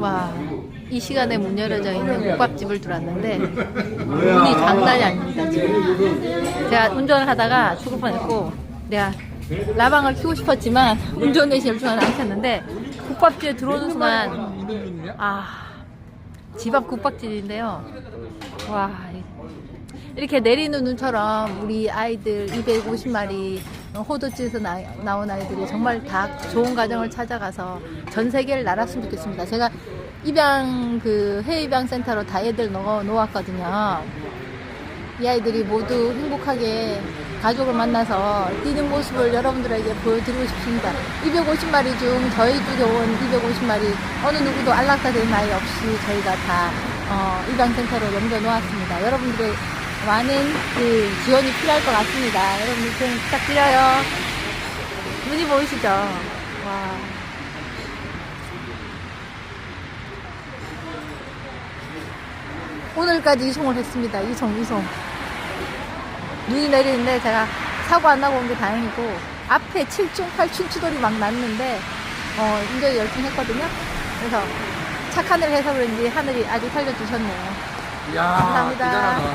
와, 이 시간에 문 열어져 있는 국밥집을 들어왔는데 문이 장난이 아닙니다 지금. 제가 운전을 하다가 죽을 뻔했고 내가 라방을 키고 싶었지만 운전에 집중을 안 켰는데 국밥집에 들어오는 순간 아, 집 앞 국밥집인데요. 와, 이렇게 내리는 눈처럼 우리 아이들 250마리 호도집에서 나, 나온 아이들이 정말 다 좋은 가정을 찾아가서 전 세계를 날았으면 좋겠습니다. 제가 입양 그 해외 입양 센터로 다 애들 넣어 놓았거든요. 이 아이들이 모두 행복하게 가족을 만나서 뛰는 모습을 여러분들에게 보여드리고 싶습니다. 250마리 중 저희 쪽에 온 250마리 어느 누구도 안락사된 아이 없이 저희가 다 어, 입양센터로 넘겨놓았습니다. 여러분들의 많은 그 지원이 필요할 것 같습니다. 여러분들 좀 부탁드려요. 눈이 보이시죠? 와. 오늘까지 이송을 했습니다. 이송, 이송. 눈이 내리는데 제가 사고 안 나고 온 게 다행이고 앞에 7중, 8중 추돌이 막 났는데 어, 운전 열심히 했거든요. 그래서 착한 일 해서 그런지 하늘이 아주 살려주셨네요. 이야, 감사합니다. 대단하다.